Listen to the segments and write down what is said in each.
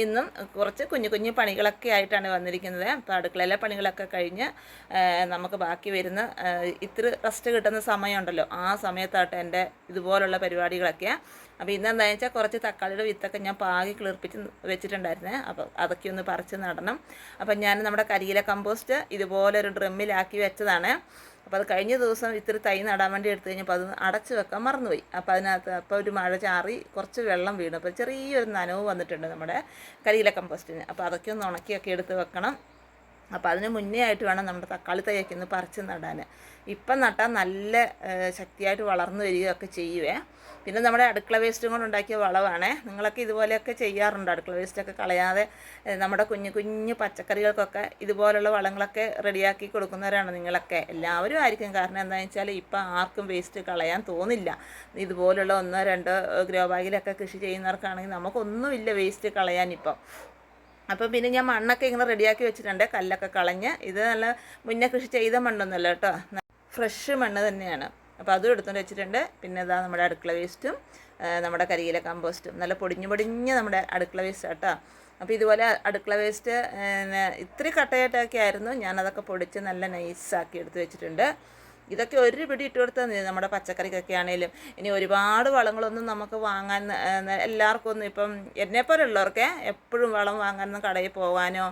ഇന്നും കുറച്ച് കുഞ്ഞു കുഞ്ഞു പണികളൊക്കെ ആയിട്ടാണ് വന്നിരിക്കുന്നത്. അപ്പോൾ അടുക്കളയിലെ പണികളൊക്കെ കഴിഞ്ഞ് നമുക്ക് ബാക്കി വരുന്ന ഇത്ര റെസ്റ്റ് കിട്ടുന്ന സമയമുണ്ടല്ലോ. ആ സമയത്തായിട്ട് എന്റെ ഇതുപോലുള്ള പരിപാടികളൊക്കെയാണ് അപ്പോൾ ഇന്ന് എന്താണെന്ന് വെച്ചാൽ കുറച്ച് തക്കാളിയുടെ വിത്തൊക്കെ ഞാൻ പാകി കിളിർപ്പിച്ച് വെച്ചിട്ടുണ്ടായിരുന്നേ. അപ്പോൾ അതൊക്കെ ഒന്ന് പറിച്ച് നടണം. അപ്പം ഞാൻ നമ്മുടെ കരിയില കമ്പോസ്റ്റ് ഇതുപോലെ ഒരു ഡ്രമ്മിലാക്കി വെച്ചതാണ്. അപ്പോൾ അത് കഴിഞ്ഞ ദിവസം ഇത്തിരി തൈ നടാൻ വേണ്ടി എടുത്തു കഴിഞ്ഞപ്പോൾ അത് അടച്ച് വെക്കാൻ മറന്നുപോയി. അപ്പോൾ അതിനകത്ത് അപ്പോൾ ഒരു മഴ ചാറി കുറച്ച് വെള്ളം വീണു. അപ്പോൾ ചെറിയൊരു നനവ് വന്നിട്ടുണ്ട് നമ്മുടെ കരിയില കമ്പോസ്റ്റിന്. അപ്പോൾ അതൊക്കെ ഒന്ന് ഉണക്കിയൊക്കെ എടുത്ത് വെക്കണം. അപ്പോൾ അതിന് മുന്നേ ആയിട്ട് വേണം നമ്മുടെ തക്കാളി തൈയൊക്കെ ഒന്ന് പറിച്ച് നടാൻ. ഇപ്പം നട്ടാൽ നല്ല ശക്തിയായിട്ട് വളർന്നു വരികയൊക്കെ ചെയ്യുവേ. പിന്നെ നമ്മുടെ അടുക്കള വേസ്റ്റും കൊണ്ട് ഉണ്ടാക്കിയ വളമാണേ നിങ്ങളൊക്കെ ഇതുപോലെയൊക്കെ ചെയ്യാറുണ്ട്? അടുക്കള വേസ്റ്റൊക്കെ കളയാതെ നമ്മുടെ കുഞ്ഞു കുഞ്ഞു പച്ചക്കറികൾക്കൊക്കെ ഇതുപോലുള്ള വളങ്ങളൊക്കെ റെഡിയാക്കി കൊടുക്കുന്നവരാണ് നിങ്ങളൊക്കെ? എല്ലാവരും ആയിരിക്കും. കാരണം എന്താണെന്ന് വെച്ചാൽ ഇപ്പം ആർക്കും വേസ്റ്റ് കളയാൻ തോന്നില്ല. ഇതുപോലുള്ള ഒന്നോ രണ്ടോ ഗ്രോ ബാഗിലൊക്കെ കൃഷി ചെയ്യുന്നവർക്കാണെങ്കിൽ നമുക്കൊന്നുമില്ല വേസ്റ്റ് കളയാൻ ഇപ്പം. അപ്പോൾ പിന്നെ ഞാൻ മണ്ണൊക്കെ ഇങ്ങനെ റെഡിയാക്കി വെച്ചിട്ടുണ്ട്. കല്ലൊക്കെ കളഞ്ഞ് ഇത് നല്ല മുന്നേ കൃഷി ചെയ്ത മണ്ണൊന്നുമല്ല കേട്ടോ. ഫ്രഷ് മണ്ണ് തന്നെയാണ്. അപ്പോൾ അതും എടുത്തുകൊണ്ട് വെച്ചിട്ടുണ്ട്. പിന്നെ ഇതാ നമ്മുടെ അടുക്കള വേസ്റ്റും നമ്മുടെ കരിയില കമ്പോസ്റ്റും നല്ല പൊടിഞ്ഞു പൊടിഞ്ഞ് നമ്മുടെ അടുക്കള വേസ്റ്റ് കേട്ടോ. അപ്പോൾ ഇതുപോലെ അടുക്കള വേസ്റ്റ് ഇത്തിരി കട്ടയായിട്ടൊക്കെ ആയിരുന്നു. ഞാനതൊക്കെ പൊടിച്ച് നല്ല നൈസാക്കി എടുത്ത് വെച്ചിട്ടുണ്ട്. ഇതൊക്കെ ഒരു പിടി ഇട്ട് കൊടുത്താൽ മതി. നമ്മുടെ പച്ചക്കറിക്കൊക്കെ ആണെങ്കിലും ഇനി ഒരുപാട് വളങ്ങളൊന്നും നമുക്ക് വാങ്ങാൻ എല്ലാവർക്കും ഒന്നും ഇപ്പം എന്നെപ്പോലുള്ളവർക്ക് എപ്പോഴും വളം വാങ്ങാനൊന്നും കടയിൽ പോകാനോ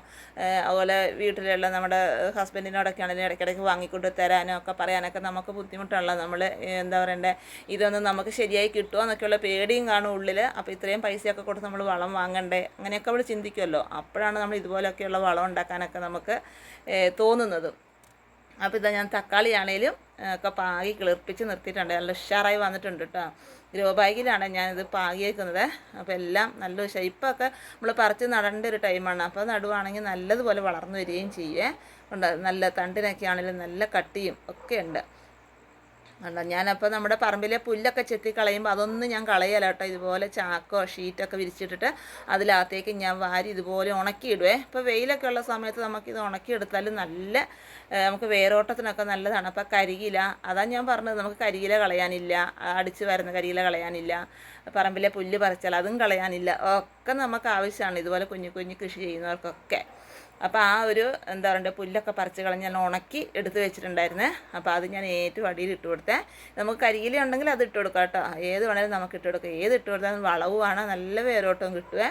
അതുപോലെ വീട്ടിലുള്ള നമ്മുടെ ഹസ്ബൻഡിനോടൊക്കെ ആണെങ്കിലും ഇടയ്ക്കിടയ്ക്ക് വാങ്ങിക്കൊണ്ട് തരാനോ ഒക്കെ പറയാനൊക്കെ നമുക്ക് ബുദ്ധിമുട്ടുള്ള നമ്മൾ എന്താ പറയണ്ടേ ഇതൊന്നും നമുക്ക് ശരിയായി കിട്ടുമോ എന്നൊക്കെയുള്ള പേടിയും കാണും ഉള്ളിൽ അപ്പോൾ ഇത്രയും പൈസയൊക്കെ കൊടുത്ത് നമ്മൾ വളം വാങ്ങണ്ടേ? അങ്ങനെയൊക്കെ നമ്മൾ ചിന്തിക്കുമല്ലോ അപ്പോഴാണ് നമ്മൾ ഇതുപോലെയൊക്കെയുള്ള വളം ഉണ്ടാക്കാനൊക്കെ നമുക്ക് തോന്നുന്നതും. അപ്പോൾ ഇതാ ഞാൻ തക്കാളി ആണേലും ഒക്കെ പാകി കിളിർപ്പിച്ച് നിർത്തിയിട്ടുണ്ട്. നല്ല ഉഷാറായി വന്നിട്ടുണ്ട് കേട്ടോ ഗ്രോ ബാഗിലാണ് ഞാനിത് പാകിയേക്കുന്നത്. അപ്പോൾ എല്ലാം നല്ല ഷേപ്പൊക്കെ നമ്മൾ പറിച്ച് നടേണ്ട ഒരു ടൈമാണ് അപ്പോൾ നടുവാണെങ്കിൽ നല്ലതുപോലെ വളർന്നു വരികയും ചെയ്യേ. ഉണ്ട്? നല്ല തണ്ടിനൊക്കെ ആണെങ്കിലും നല്ല കട്ടിയും ഒക്കെ ഉണ്ട്. കണ്ടോ? ഞാനപ്പോൾ നമ്മുടെ പറമ്പിലെ പുല്ലൊക്കെ ചെത്തി കളയുമ്പോൾ അതൊന്നും ഞാൻ കളയല കേട്ടോ. ഇതുപോലെ ചാക്കോ ഷീറ്റൊക്കെ വിരിച്ചിട്ടിട്ട് അതിലകത്തേക്ക് ഞാൻ വാരി ഇതുപോലെ ഉണക്കിയിടുവേ. ഇപ്പോൾ വെയിലൊക്കെ ഉള്ള സമയത്ത് നമുക്കിത് ഉണക്കിയെടുത്താലും നല്ല നമുക്ക് വേരോട്ടത്തിനൊക്കെ നല്ലതാണ്. അപ്പോൾ കരിയില അതാ ഞാൻ പറഞ്ഞത് നമുക്ക് കരിയില കളയാനില്ല. അടിച്ച് വരുന്ന കരിയില കളയാനില്ല. പറമ്പിലെ പുല്ല് പറിച്ചാൽ അതും കളയാനില്ല. ഒക്കെ നമുക്ക് ആവശ്യമാണ് ഇതുപോലെ കുഞ്ഞു കുഞ്ഞു കൃഷി ചെയ്യുന്നവർക്കൊക്കെ. അപ്പോൾ ആ ഒരു എന്താ പറയുക പുല്ലൊക്കെ പറിച്ച് കളഞ്ഞ് ഞാൻ ഉണക്കി എടുത്ത് വെച്ചിട്ടുണ്ടായിരുന്നേ. അപ്പോൾ അത് ഞാൻ ഏറ്റവും അടിയിൽ ഇട്ട് കൊടുത്തേ. നമുക്ക് കരിയില ഉണ്ടെങ്കിൽ അത് ഇട്ട് കൊടുക്കാം കേട്ടോ. ഏത് വേണേലും നമുക്ക് ഇട്ട് കൊടുക്കാം. ഏത് ഇട്ട് കൊടുത്താലും വളവുമാണ് നല്ല വേരോട്ടവും കിട്ടുവേ.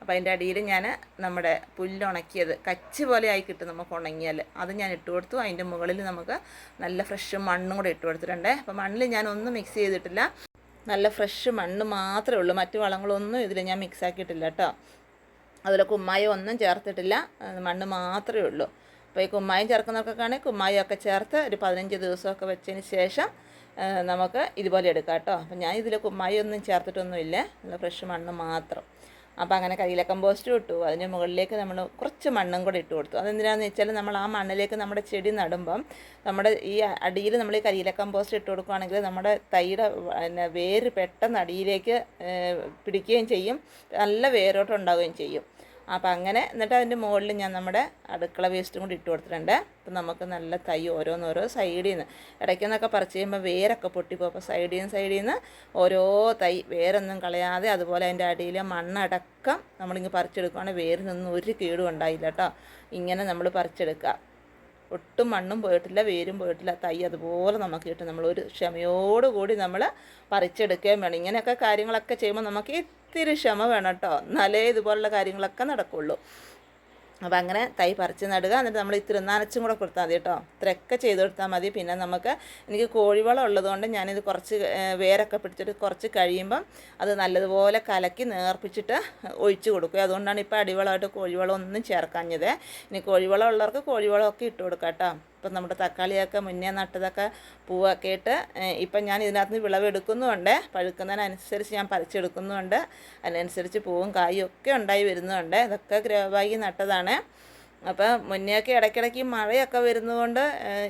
അപ്പോൾ അതിന്റെ അടിയിൽ ഞാൻ നമ്മുടെ പുല്ല് ഉണക്കിയത് കച്ച് പോലെ ആയി കിട്ടും നമുക്ക് ഉണങ്ങിയാൽ. അത് ഞാൻ ഇട്ട് കൊടുത്തു. അതിന്റെ മുകളിൽ നമുക്ക് നല്ല ഫ്രഷ് മണ്ണും കൂടെ ഇട്ട് കൊടുത്തിട്ടുണ്ട്. അപ്പോൾ മണ്ണിൽ ഞാൻ ഒന്നും മിക്സ് ചെയ്തിട്ടില്ല. നല്ല ഫ്രഷ് മണ്ണ് മാത്രമേ ഉള്ളൂ. മറ്റു വളങ്ങളൊന്നും ഇതിൽ ഞാൻ മിക്സ് ആക്കിയിട്ടില്ല കേട്ടോ. അതിൽ കുമ്മായം ഒന്നും ചേർത്തിട്ടില്ല. മണ്ണ് മാത്രമേ ഉള്ളൂ. അപ്പോൾ ഈ കുമ്മായം ചേർക്കുന്നവർക്കൊക്കെയാണെങ്കിൽ കുമ്മായമൊക്കെ ചേർത്ത് ഒരു പതിനഞ്ച് ദിവസമൊക്കെ വെച്ചതിന് ശേഷം നമുക്ക് ഇതുപോലെ എടുക്കാം കേട്ടോ. അപ്പം ഞാൻ ഇതിൽ കുമ്മായം ഒന്നും ചേർത്തിട്ടൊന്നുമില്ല. നല്ല ഫ്രഷ് മണ്ണ് മാത്രം. അപ്പോൾ അങ്ങനെ കരിയില കമ്പോസ്റ്റ് ഇട്ടു. അതിന് മുകളിലേക്ക് നമ്മൾ കുറച്ച് മണ്ണും കൂടെ ഇട്ട് കൊടുത്തു. അതെന്തിനാണെന്ന് വെച്ചാൽ നമ്മൾ ആ മണ്ണിലേക്ക് നമ്മുടെ ചെടി നടുമ്പം നമ്മുടെ ഈ അടിയിൽ നമ്മൾ ഈ കരിയില കമ്പോസ്റ്റ് ഇട്ട് കൊടുക്കുകയാണെങ്കിൽ നമ്മുടെ തൈയുടെ പിന്നെ വേര് പെട്ടെന്ന് അടിയിലേക്ക് പിടിക്കുകയും ചെയ്യും. നല്ല വേരോട്ടം ഉണ്ടാവുകയും ചെയ്യും. അപ്പോൾ അങ്ങനെ എന്നിട്ട് അതിന്റെ മുകളിൽ ഞാൻ നമ്മുടെ അടുക്കള വേസ്റ്റും കൂടി ഇട്ട് കൊടുത്തിട്ടുണ്ട്. അപ്പം നമുക്ക് നല്ല തൈ ഓരോന്നോരോ സൈഡിൽ നിന്ന് ഇടയ്ക്ക് നിന്നൊക്കെ പറിച്ച് കഴിയുമ്പോൾ വേരൊക്കെ പൊട്ടിപ്പോകും അപ്പോൾ സൈഡിൽ നിന്ന് സൈഡിൽ നിന്ന് ഓരോ തൈ വേരൊന്നും കളയാതെ അതുപോലെ അതിന്റെ അടിയിൽ മണ്ണടക്കം നമ്മളിങ്ങ് പറിച്ചെടുക്കുകയാണെങ്കിൽ വേരിൽ നിന്നും ഒരു കേടും ഉണ്ടായില്ല കേട്ടോ ഇങ്ങനെ നമ്മൾ പറിച്ചെടുക്കുക. ഒട്ടും മണ്ണും പോയിട്ടില്ല വേരും പോയിട്ടില്ല തൈ അതുപോലെ നമുക്ക് കിട്ടും. നമ്മളൊരു ക്ഷമയോടുകൂടി നമ്മൾ പറിച്ചെടുക്കുകയും വേണം. ഇങ്ങനെയൊക്കെ കാര്യങ്ങളൊക്കെ ചെയ്യുമ്പോൾ നമുക്ക് ഇത്തിരി ക്ഷമ വേണം കേട്ടോ എന്നാലേ ഇതുപോലുള്ള കാര്യങ്ങളൊക്കെ നടക്കുള്ളൂ. അപ്പോൾ അങ്ങനെ തൈ പറിച്ച് നടുക. എന്നിട്ട് നമ്മൾ ഇത്തിരി നനച്ചും കൂടെ കൊടുത്താൽ മതി കേട്ടോ ഇത്രയൊക്കെ ചെയ്ത് കൊടുത്താൽ മതി. പിന്നെ നമുക്ക് എനിക്ക് കോഴിവളം ഉള്ളതുകൊണ്ട് ഞാനിത് കുറച്ച് വേരൊക്കെ പിടിച്ചിട്ട് കുറച്ച് കഴിയുമ്പം അത് നല്ലതുപോലെ കലക്കി നേർപ്പിച്ചിട്ട് ഒഴിച്ച് കൊടുക്കുക അതുകൊണ്ടാണ് ഇപ്പോൾ അടിവളമായിട്ട് കോഴിവളം ഒന്നും ചേർക്കാഞ്ഞത്. ഇനി കോഴിവളം ഉള്ളവർക്ക് കോഴിവളമൊക്കെ ഇട്ട് കൊടുക്കാം കേട്ടോ ഇപ്പം നമ്മുടെ തക്കാളിയൊക്കെ മുന്നേ നട്ടതൊക്കെ പൂവൊക്കെ ഇട്ട് ഇപ്പം ഞാൻ ഇതിനകത്ത് നിന്ന് വിളവെടുക്കുന്നുമുണ്ട് പഴുക്കുന്നതിനനുസരിച്ച് ഞാൻ പറിച്ചെടുക്കുന്നുമുണ്ട് അതിനനുസരിച്ച് പൂവും കായും ഒക്കെ ഉണ്ടായി വരുന്നുണ്ട്. ഇതൊക്കെ ഗ്രോബാഗി നട്ടതാണ്. അപ്പോൾ മുന്നെയൊക്കെ ഇടയ്ക്കിടയ്ക്ക് മഴയൊക്കെ വരുന്നതുകൊണ്ട്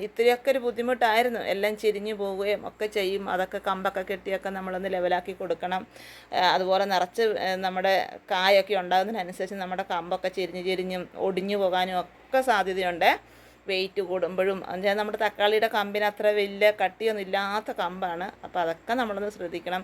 ഇത്തിരിയൊക്കെ ഒരു ബുദ്ധിമുട്ടായിരുന്നു. എല്ലാം ചിരിഞ്ഞു പോവുകയും ഒക്കെ ചെയ്യും. അതൊക്കെ കമ്പൊക്കെ കെട്ടിയൊക്കെ നമ്മളൊന്ന് ലെവലാക്കി കൊടുക്കണം. അതുപോലെ നിറച്ച് നമ്മുടെ കായൊക്കെ ഉണ്ടാകുന്നതിനനുസരിച്ച് നമ്മുടെ കമ്പൊക്കെ ചിരിഞ്ഞ് ചിരിഞ്ഞും ഒടിഞ്ഞു പോകാനും ഒക്കെ സാധ്യതയുണ്ട്. വെയിറ്റ് കൂടുമ്പോഴും എന്നുവെച്ചാൽ നമ്മുടെ തക്കാളിയുടെ കമ്പിന് അത്ര വലിയ കട്ടിയൊന്നും ഇല്ലാത്ത കമ്പാണ്. അപ്പോൾ അതൊക്കെ നമ്മളൊന്ന് ശ്രദ്ധിക്കണം.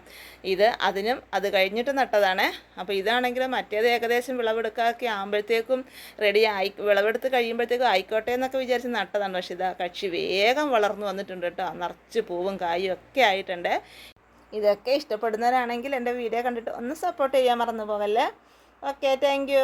ഇത് അതിനും അത് കഴിഞ്ഞിട്ട് നട്ടതാണ്. അപ്പോൾ ഇതാണെങ്കിൽ മറ്റേത് ഏകദേശം വിളവെടുക്കാക്കി ആകുമ്പോഴത്തേക്കും റെഡി ആയി വിളവെടുത്ത് കഴിയുമ്പോഴത്തേക്കും ആയിക്കോട്ടെ എന്നൊക്കെ വിചാരിച്ച് നട്ടതാണ്. പക്ഷേ ഇതാ കക്ഷി വേഗം വളർന്നു വന്നിട്ടുണ്ട് കേട്ടോ. നിറച്ച് പൂവും കായും ഒക്കെ ആയിട്ടുണ്ട്. ഇതൊക്കെ ഇഷ്ടപ്പെടുന്നവരാണെങ്കിൽ എന്റെ വീഡിയോ കണ്ടിട്ട് ഒന്ന് സപ്പോർട്ട് ചെയ്യാൻ മറന്നു പോകല്ലേ ഓക്കെ താങ്ക്